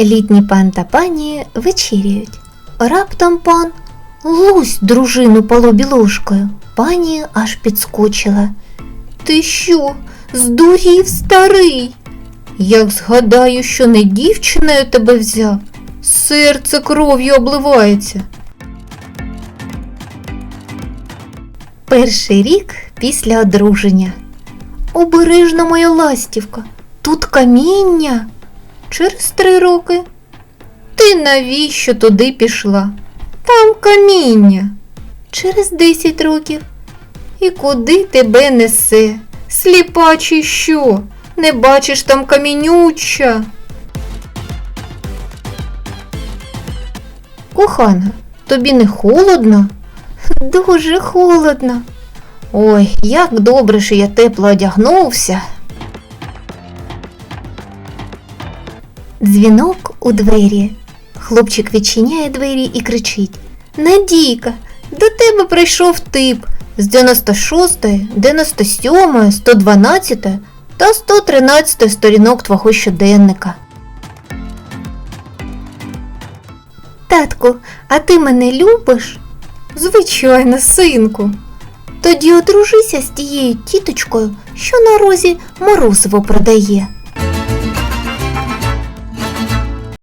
Літній пан та пані вечеряють. Раптом пан лусь дружину по лобі ложкою. Пані аж підскочила. Ти що, здурів старий? Як згадаю, що не дівчиною тебе взяв, серце кров'ю обливається. Перший рік після одруження. Обережно моя ластівка, тут каміння. Через три роки. Ти навіщо туди пішла? Там каміння. Через десять років. І куди тебе несе? Сліпа чи що? Не бачиш там камінюча. Кохана, тобі не холодно? Дуже холодно. Ой, як добре, що я тепло одягнувся. Дзвінок у двері. Хлопчик відчиняє двері і кричить: Надійка, до тебе прийшов тип з 96, 97, 112 та 113 сторінок твого щоденника. Татку, а ти мене любиш? Звичайно, синку. Тоді одружися з тією тіточкою, що на розі морозиво продає.